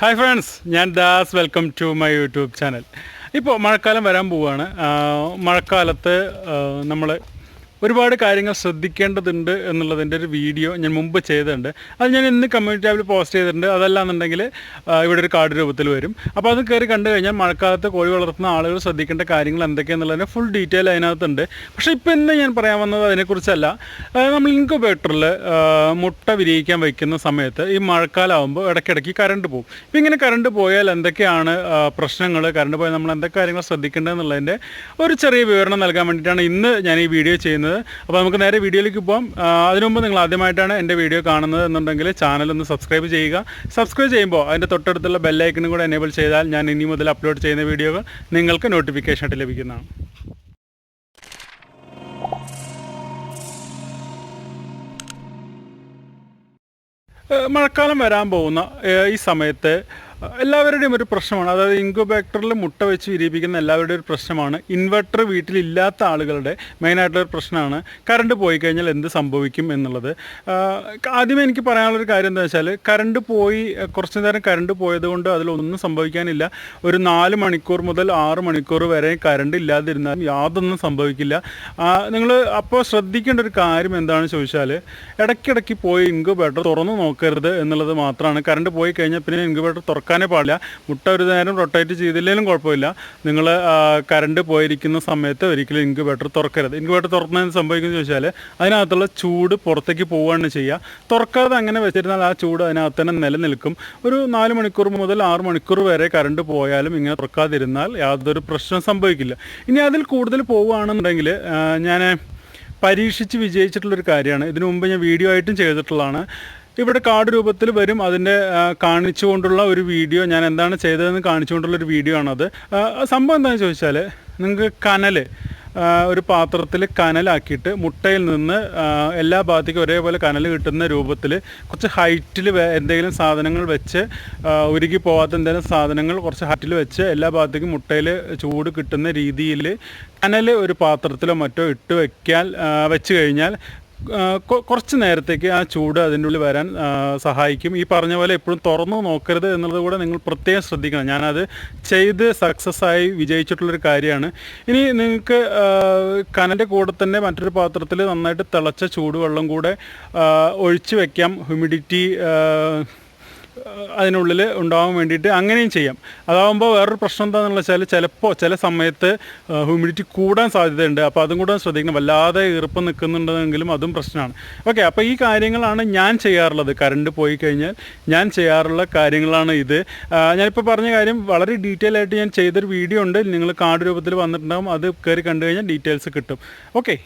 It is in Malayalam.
ഹായ് ഫ്രണ്ട്സ് ഞാൻ Das. Welcome to my YouTube channel ഇപ്പോൾ മഴക്കാലം വരാൻ പോവുകയാണ് മഴക്കാലത്ത് നമ്മൾ ഒരുപാട് കാര്യങ്ങൾ ശ്രദ്ധിക്കേണ്ടതുണ്ട് എന്നുള്ളതിന്റെ ഒരു വീഡിയോ ഞാൻ മുമ്പ് ചെയ്തിട്ടുണ്ട്. അത് ഞാൻ ഇന്ന് കമ്മ്യൂണിറ്റി ടാബിൽ പോസ്റ്റ് ചെയ്തിട്ടുണ്ട്. അതല്ലാന്നുണ്ടെങ്കിൽ ഇവിടെ ഒരു കാർഡ് രൂപത്തിൽ വരും. അപ്പോൾ അത് കയറി കണ്ടു കഴിഞ്ഞാൽ മഴക്കാലത്ത് കോഴി വളർത്തുന്ന ആളുകൾ ശ്രദ്ധിക്കേണ്ട കാര്യങ്ങൾ എന്തൊക്കെയാണെന്നുള്ളതിന്റെ ഫുൾ ഡീറ്റെയിൽ അതിനകത്തുണ്ട്. പക്ഷേ ഇപ്പോൾ ഇന്ന് ഞാൻ പറയാൻ വന്നത് അതിനെക്കുറിച്ചല്ല. നമ്മൾ ഇൻക്യുബേറ്ററിൽ മുട്ട വിരിയിക്കാൻ വയ്ക്കുന്ന സമയത്ത് ഈ മഴക്കാലമാകുമ്പോൾ ഇടയ്ക്കിടയ്ക്ക് കറണ്ട് പോകും ഇപ്പം ഇങ്ങനെ കറണ്ട് പോയാൽ എന്തൊക്കെയാണ് പ്രശ്നങ്ങൾ കറണ്ട് പോയാൽ നമ്മൾ എന്തൊക്കെ കാര്യങ്ങൾ ശ്രദ്ധിക്കേണ്ടതെന്നുള്ളതിന്റെ ഒരു ചെറിയ വിവരണം നൽകാൻ വേണ്ടിയിട്ടാണ് ഇന്ന് ഞാൻ ഈ വീഡിയോ ചെയ്യുന്നത്. അപ്പോൾ നമുക്ക് നേരെ വീഡിയോയിലേക്ക് പോകാം അതിനുമുമ്പ് അതിനു മുമ്പ് നിങ്ങൾ ആദ്യമായിട്ടാണ് എന്റെ വീഡിയോ കാണുന്നത് എന്നുണ്ടെങ്കിൽ ചാനൽ ഒന്ന് സബ്സ്ക്രൈബ് ചെയ്യുക. സബ്സ്ക്രൈബ് ചെയ്യുമ്പോൾ അതിന്റെ തൊട്ടടുത്തുള്ള ബെല്ലൈക്കനും കൂടെ എനേബിൾ ചെയ്താൽ ഞാൻ ഇനി മുതൽ അപ്ലോഡ് ചെയ്യുന്ന വീഡിയോകൾ നിങ്ങൾക്ക് നോട്ടിഫിക്കേഷൻ ആയിട്ട് ലഭിക്കുന്നതാണ്. മഴക്കാലം വരാൻ പോകുന്ന ഈ സമയത്ത് എല്ലാവരുടെയും ഒരു പ്രശ്നമാണ്. അതായത് ഇൻക്യുബേറ്ററിൽ മുട്ട വെച്ച് വിരിയിപ്പിക്കുന്ന എല്ലാവരുടെയും ഒരു പ്രശ്നമാണ്. ഇൻവെർട്ടർ വീട്ടിലില്ലാത്ത ആളുകളുടെ മെയിനായിട്ടുള്ള ഒരു പ്രശ്നമാണ്. കറണ്ട് പോയി കഴിഞ്ഞാൽ എന്ത് സംഭവിക്കും എന്നുള്ളത്. ആദ്യമേ എനിക്ക് പറയാനുള്ളൊരു കാര്യം എന്താ വെച്ചാൽ കറണ്ട് പോയി കുറച്ച് നേരം കറണ്ട് പോയതുകൊണ്ട് അതിലൊന്നും സംഭവിക്കാനില്ല. ഒരു നാല് മണിക്കൂർ മുതൽ ആറ് മണിക്കൂർ വരെ കറണ്ട് ഇല്ലാതിരുന്നാലും യാതൊന്നും സംഭവിക്കില്ല. നിങ്ങൾ അപ്പോൾ ശ്രദ്ധിക്കേണ്ട ഒരു കാര്യം എന്താണെന്ന് ചോദിച്ചാൽ ഇടയ്ക്കിടയ്ക്ക് പോയി ഇൻക്യുബേറ്റർ തുറന്നു നോക്കരുത് എന്നുള്ളത് മാത്രമാണ്. കറണ്ട് പോയി കഴിഞ്ഞാൽ പിന്നെ ഇൻക്യുബേറ്റർ തുറക്കാനേ പാടില്ല. മുട്ട ഒരു നേരം റൊട്ടേറ്റ് ചെയ്തില്ലെങ്കിലും കുഴപ്പമില്ല. നിങ്ങൾ കറണ്ട് പോയിരിക്കുന്ന സമയത്ത് ഒരിക്കലും ഇൻക്യുബേറ്റർ തുറക്കരുത്. ഇൻക്യുബേറ്റർ തുറന്നതിന് സംഭവിക്കുന്നത് ചോദിച്ചാൽ അതിനകത്തുള്ള ചൂട് പുറത്തേക്ക് പോവുകയാണ് ചെയ്യുക. തുറക്കാതെ അങ്ങനെ വെച്ചിരുന്നാൽ ആ ചൂട് അതിനകത്ത് തന്നെ നിലനിൽക്കും. ഒരു നാല് മണിക്കൂർ മുതൽ ആറ് മണിക്കൂർ വരെ കറണ്ട് പോയാലും ഇങ്ങനെ തുറക്കാതിരുന്നാൽ യാതൊരു പ്രശ്നം സംഭവിക്കില്ല. ഇനി അതിൽ കൂടുതൽ പോവുകയാണെന്നുണ്ടെങ്കിൽ ഞാൻ പരീക്ഷിച്ച് വിജയിച്ചിട്ടുള്ളൊരു കാര്യമാണ്. ഇതിനു മുമ്പ് ഞാൻ വീഡിയോ ആയിട്ടും ചെയ്തിട്ടുള്ളതാണ്. ഇവിടെ കാർഡ് രൂപത്തിൽ വരും. അതിന്റെ കാണിച്ചുകൊണ്ടുള്ള ഒരു വീഡിയോ ഞാൻ എന്താണ് ചെയ്തതെന്ന് കാണിച്ചുകൊണ്ടുള്ള ഒരു വീഡിയോ ആണത്. സംഭവം എന്താണെന്ന് ചോദിച്ചാൽ നിങ്ങൾക്ക് കനൽ ഒരു പാത്രത്തിൽ കനലാക്കിയിട്ട് മുട്ടയിൽ നിന്ന് എല്ലാ ഭാഗത്തേക്കും ഒരേപോലെ കനൽ കിട്ടുന്ന രൂപത്തിൽ കുറച്ച് ഹൈറ്റിൽ എന്തെങ്കിലും സാധനങ്ങൾ വെച്ച് ഉരുകി പോകാത്ത എന്തെങ്കിലും സാധനങ്ങൾ കുറച്ച് ഹൈറ്റിൽ വെച്ച് എല്ലാ ഭാഗത്തേക്കും മുട്ടയിൽ ചൂട് കിട്ടുന്ന രീതിയിൽ കനൽ ഒരു പാത്രത്തിലോ മറ്റോ ഇട്ട് വയ്ക്കാൻ വെച്ച് കഴിഞ്ഞാൽ കുറച്ച് നേരത്തേക്ക് ആ ചൂട് അതിന്റെ ഉള്ളിൽ വരാൻ സഹായിക്കും. ഈ പറഞ്ഞ പോലെ എപ്പോഴും തുറന്നു നോക്കരുത് എന്നുള്ളത് കൂടെ നിങ്ങൾ പ്രത്യേകം ശ്രദ്ധിക്കണം. ഞാനത് ചെയ്ത് സക്സസ് ആയി വിജയിച്ചിട്ടുള്ളൊരു കാര്യമാണ്. ഇനി നിങ്ങൾക്ക് കനന്റെ കൂടെ തന്നെ മറ്റൊരു പാത്രത്തിൽ നന്നായിട്ട് തിളച്ച ചൂടുവെള്ളം കൂടെ ഒഴിച്ചു വെക്കാം. ഹ്യൂമിഡിറ്റി അതിനുള്ളിൽ ഉണ്ടാവാൻ വേണ്ടിയിട്ട് അങ്ങനെയും ചെയ്യാം. അതാകുമ്പോൾ വേറൊരു പ്രശ്നം എന്താണെന്ന് വെച്ചാൽ ചിലപ്പോൾ ചില സമയത്ത് ഹ്യൂമിഡിറ്റി കൂടാൻ സാധ്യതയുണ്ട്. അപ്പോൾ അതും കൂടെ ശ്രദ്ധിക്കണം. വല്ലാതെ ഈർപ്പം നിൽക്കുന്നുണ്ടെങ്കിലും അതും പ്രശ്നമാണ്. ഓക്കെ അപ്പോൾ ഈ കാര്യങ്ങളാണ് ഞാൻ ചെയ്യാറുള്ളത്. കറണ്ട് പോയി കഴിഞ്ഞാൽ ഞാൻ ചെയ്യാറുള്ള കാര്യങ്ങളാണ് ഇത്. ഞാനിപ്പോൾ പറഞ്ഞ കാര്യം വളരെ ഡീറ്റെയിൽ ആയിട്ട് ഞാൻ ചെയ്തൊരു വീഡിയോ ഉണ്ട്. നിങ്ങൾ കാർഡ് രൂപത്തിൽ വന്നിട്ടുണ്ടാകും അത് കയറി കണ്ടു കഴിഞ്ഞാൽ ഡീറ്റെയിൽസ് കിട്ടും. ഓക്കെ